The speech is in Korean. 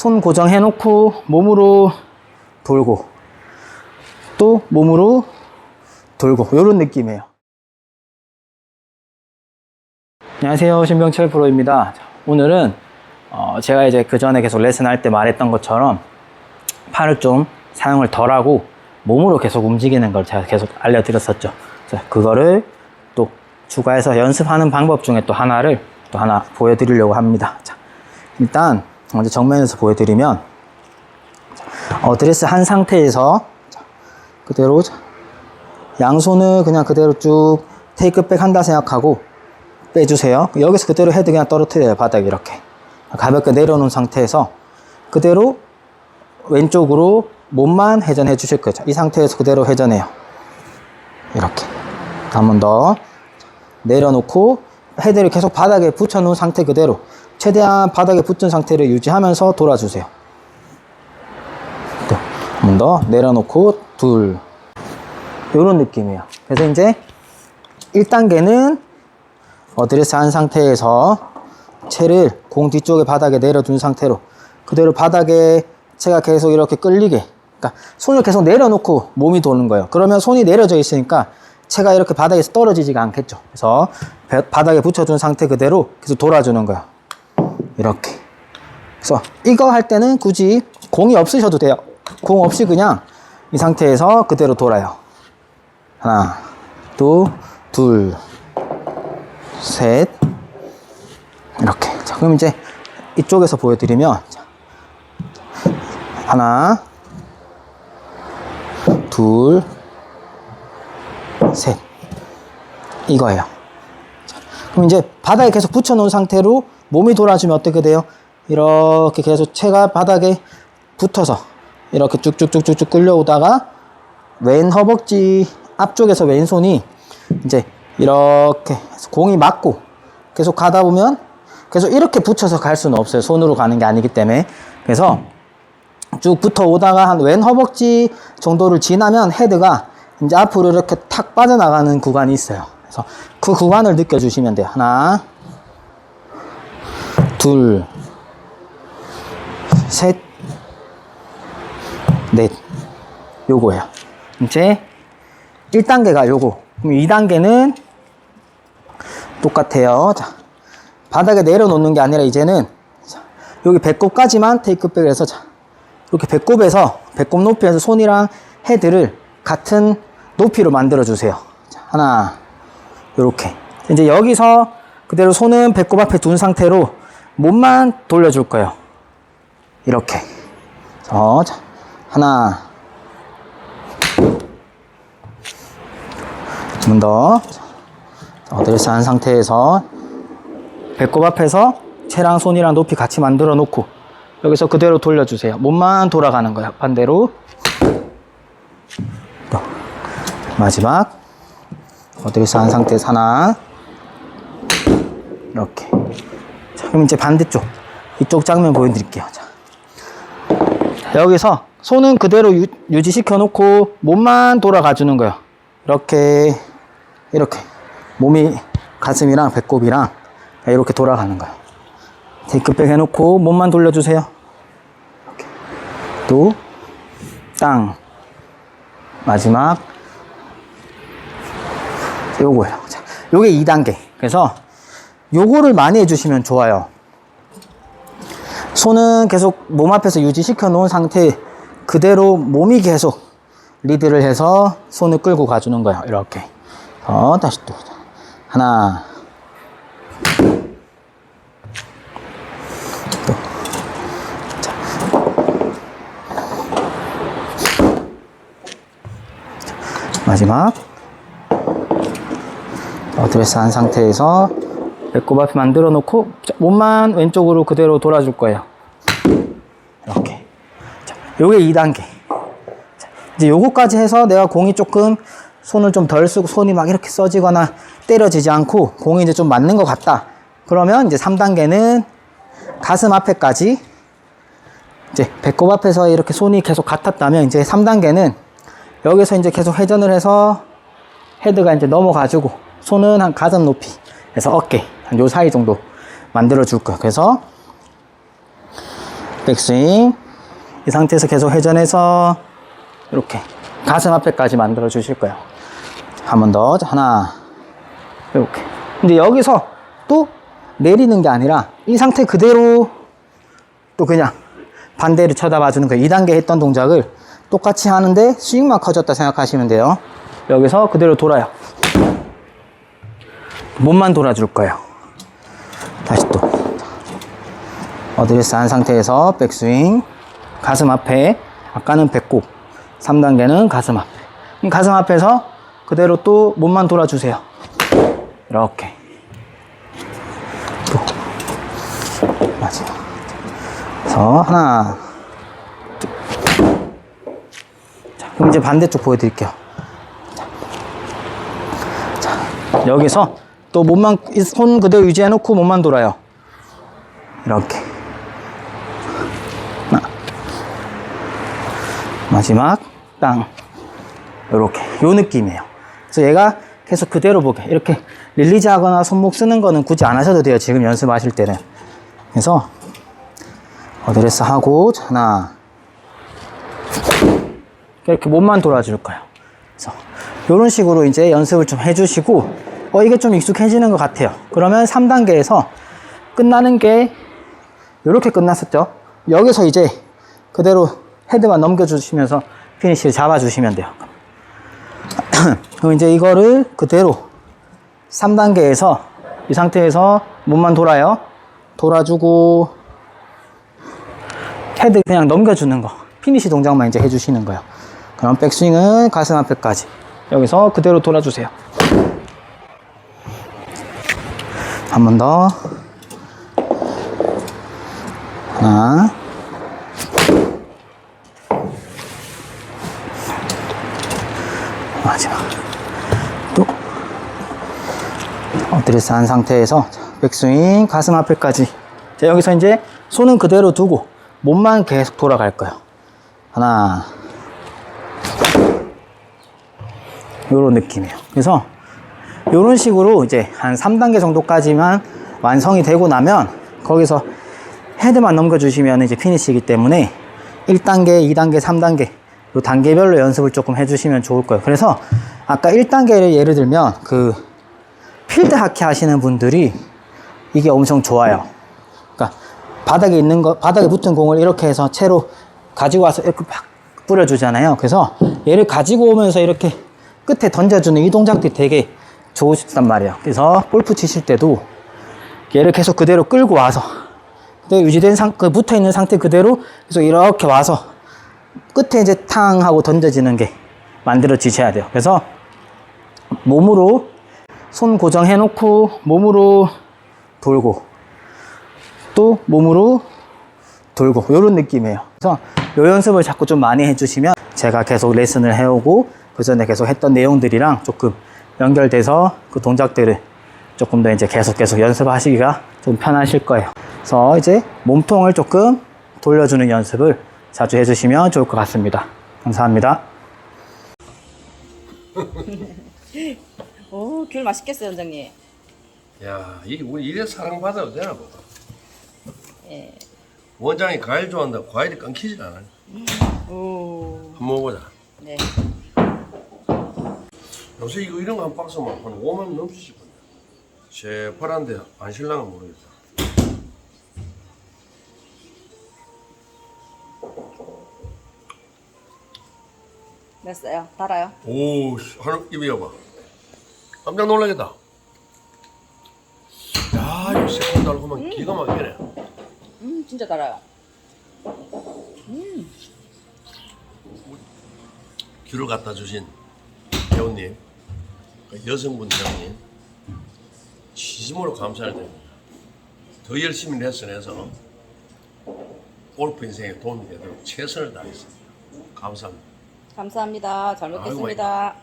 손 고정해 놓고 몸으로 돌고 또 몸으로 돌고 이런 느낌이에요. 안녕하세요 신병철 프로입니다. 자, 오늘은 어, 제가 이제 그 전에 계속 레슨 할 때 말했던 것처럼 팔을 좀 사용을 덜 하고 몸으로 계속 움직이는 걸 제가 계속 알려드렸었죠. 자, 그거를 또 추가해서 연습하는 방법 중에 또 하나를 또 하나 보여드리려고 합니다. 자, 일단 먼저 정면에서 보여드리면 어, 드레스 한 상태에서 자, 그대로 자, 양손을 그냥 그대로 쭉 테이크백 한다 생각하고 빼주세요. 여기서 그대로 헤드 그냥 떨어뜨려요. 바닥에 이렇게. 가볍게 내려놓은 상태에서 그대로 왼쪽으로 몸만 회전해 주실 거죠. 이 상태에서 그대로 회전해요. 이렇게. 한 번 더. 내려놓고 헤드를 계속 바닥에 붙여 놓은 상태 그대로 최대한 바닥에 붙은 상태를 유지하면서 돌아주세요. 한 번 더 내려놓고 둘. 이런 느낌이에요. 그래서 이제 1단계는 어드레스 한 상태에서 채를 공 뒤쪽에 바닥에 내려둔 상태로 그대로 바닥에 채가 계속 이렇게 끌리게 그러니까 손을 계속 내려놓고 몸이 도는 거예요. 그러면 손이 내려져 있으니까 채가 이렇게 바닥에서 떨어지지가 않겠죠. 그래서 배- 바닥에 붙여준 상태 그대로 계속 돌아주는 거예요. 이렇게. 그래서 이거 할 때는 굳이 공이 없으셔도 돼요. 공 없이 그냥 이 상태에서 그대로 돌아요. 하나, 또, 둘, 셋. 이렇게. 자, 그럼 이제 이쪽에서 보여드리면, 자, 하나, 둘, 셋. 이거예요. 자, 그럼 이제 바닥에 계속 붙여 놓은 상태로 몸이 돌아주면 어떻게 돼요? 이렇게 계속 채가 바닥에 붙어서 이렇게 쭉쭉쭉쭉쭉 끌려오다가 왼 허벅지 앞쪽에서 왼손이 이제 이렇게 공이 맞고 계속 가다 보면 계속 이렇게 붙여서 갈 수는 없어요. 손으로 가는 게 아니기 때문에. 그래서 쭉 붙어 오다가 한 왼 허벅지 정도를 지나면 헤드가 이제 앞으로 이렇게 탁 빠져나가는 구간이 있어요. 그래서 그 구간을 느껴주시면 돼요. 하나, 둘, 셋, 넷. 요거예요. 이제 1단계가 요거. 그럼 2단계는 똑같아요. 자, 바닥에 내려놓는 게 아니라 이제는 자, 여기 배꼽까지만 테이크백을 해서 자, 이렇게 배꼽에서 배꼽 높이에서 손이랑 헤드를 같은 높이로 만들어 주세요. 자, 하나, 요렇게. 이제 여기서 그대로 손은 배꼽 앞에 둔 상태로 몸만 돌려줄 거예요. 이렇게. 어, 자, 하나, 좀 더. 어드레스 한 상태에서 배꼽 앞에서 채랑 손이랑 높이 같이 만들어 놓고 여기서 그대로 돌려주세요. 몸만 돌아가는 거예요. 반대로. 또. 마지막. 어드레스 한 상태에서 하나. 이렇게. 자, 그럼 이제 반대쪽. 이쪽 장면 보여드릴게요. 자. 여기서 손은 그대로 유, 유지시켜 놓고 몸만 돌아가 주는 거예요. 이렇게, 이렇게. 몸이 가슴이랑 배꼽이랑 이렇게 돌아가는 거예요. 테이크백 해놓고 몸만 돌려주세요. 또, 땅. 마지막. 요거예요. 자, 요게 2단계. 그래서 요거를 많이 해주시면 좋아요. 손은 계속 몸 앞에서 유지시켜 놓은 상태 그대로 몸이 계속 리드를 해서 손을 끌고 가주는 거예요. 이렇게. 어, 다시 또. 하나. 마지막. 어, 드레스 한 상태에서 배꼽 앞에 만들어 놓고 자, 몸만 왼쪽으로 그대로 돌아줄 거예요. 이렇게. 자, 요게 2단계. 자, 이제 요거까지 해서 내가 공이 조금 손을 좀 덜 쓰고 손이 막 이렇게 써지거나 때려지지 않고 공이 이제 좀 맞는 것 같다. 그러면 이제 3단계는 가슴 앞에까지 이제 배꼽 앞에서 이렇게 손이 계속 같았다면 이제 3단계는 여기서 이제 계속 회전을 해서 헤드가 이제 넘어가지고 손은 한 가슴 높이 해서 어깨 한 요 사이 정도 만들어 줄 거예요. 그래서 백스윙. 이 상태에서 계속 회전해서 이렇게 가슴 앞에까지 만들어 주실 거예요. 한 번 더. 하나. 이렇게. 근데 여기서 또 내리는 게 아니라 이 상태 그대로 또 그냥 반대를 쳐다봐 주는 거예요. 2단계 했던 동작을 똑같이 하는데 스윙만 커졌다 생각하시면 돼요. 여기서 그대로 돌아요. 몸만 돌아줄 거예요. 다시 또. 어드레스 한 상태에서 백스윙. 가슴 앞에. 아까는 배꼽. 3단계는 가슴 앞에. 이 가슴 앞에서 그대로 또 몸만 돌아주세요. 이렇게. 또. 마지막. 그래서 하나. 둘. 자, 그럼 이제 반대쪽 보여드릴게요. 자, 여기서 또 몸만, 이손 그대로 유지해 놓고 몸만 돌아요. 이렇게. 마지막, 땅. 요렇게. 요 느낌이에요. 그래서 얘가 계속 그대로 보게. 이렇게 릴리즈 하거나 손목 쓰는 거는 굳이 안 하셔도 돼요. 지금 연습하실 때는. 그래서, 어드레스 하고, 하나. 이렇게 몸만 돌아줄 거예요. 그래서, 요런 식으로 이제 연습을 좀 해주시고, 어, 이게 좀 익숙해지는 것 같아요. 그러면 3단계에서 끝나는 게, 요렇게 끝났었죠. 여기서 이제 그대로 헤드만 넘겨주시면서 피니쉬를 잡아주시면 돼요. 그럼 이제 이거를 그대로 3단계에서 이 상태에서 몸만 돌아요. 돌아주고 헤드 그냥 넘겨주는 거. 피니쉬 동작만 이제 해주시는 거예요. 그럼 백스윙은 가슴 앞에까지. 여기서 그대로 돌아주세요. 한 번 더. 하나. 마지막. 또. 어드레스 한 상태에서 자, 백스윙 가슴 앞에까지. 자, 여기서 이제 손은 그대로 두고 몸만 계속 돌아갈 거예요. 하나. 요런 느낌이에요. 그래서 요런 식으로 이제 한 3단계 정도까지만 완성이 되고 나면 거기서 헤드만 넘겨주시면 이제 피니시이기 때문에 1단계, 2단계, 3단계 요 단계별로 연습을 조금 해주시면 좋을 거예요. 그래서 아까 1단계를 예를 들면 그 필드 하키 하시는 분들이 이게 엄청 좋아요. 그러니까 바닥에 있는 거, 바닥에 붙은 공을 이렇게 해서 채로 가지고 와서 이렇게 팍 뿌려주잖아요. 그래서 얘를 가지고 오면서 이렇게 끝에 던져주는 이 동작들이 되게 좋으시단 말이에요. 그래서 골프 치실 때도 얘를 계속 그대로 끌고 와서 그대로 유지된 상, 그 붙어 있는 상태 그대로 계속 이렇게 와서 끝에 이제 탕 하고 던져지는 게 만들어지셔야 돼요. 그래서 몸으로 손 고정해 놓고 몸으로 돌고 또 몸으로 돌고 이런 느낌이에요. 그래서 요 연습을 자꾸 좀 많이 해주시면 제가 계속 레슨을 해오고 그 전에 계속 했던 내용들이랑 조금 연결돼서 그 동작들을 조금 더 이제 계속 계속 연습하시기가 좀 편하실 거예요. 그래서 이제 몸통을 조금 돌려주는 연습을 자주 해주시면 좋을 것 같습니다. 감사합니다. 오, 귤 맛있겠어요, 원장님. 야, 이게 우리 이래 사랑받아도 되나 뭐. 예. 원장이 과일 좋아한다. 과일이 끊기질 않아. 오, 한번 먹어보자. 네. 요새 이거 이런 거 한 박스만 한 5만 원 넘치실 건데. 새파란데 안 실랑은 모르겠다. 됐어요. 달아요. 오, 씨, 하나 입이어봐. 깜짝 놀라겠다. 야, 이거 새콤 달콤한 기가 막히네. 음, 진짜 달아요. 귤을 갖다 주신 배우님, 그 여성분 배우님, 진심으로 감사를 드립니다. 더 열심히 레슨해서 골프 인생에 도움이 되도록 최선을 다하겠습니다. 감사합니다. 감사합니다. 잘 아이고, 먹겠습니다.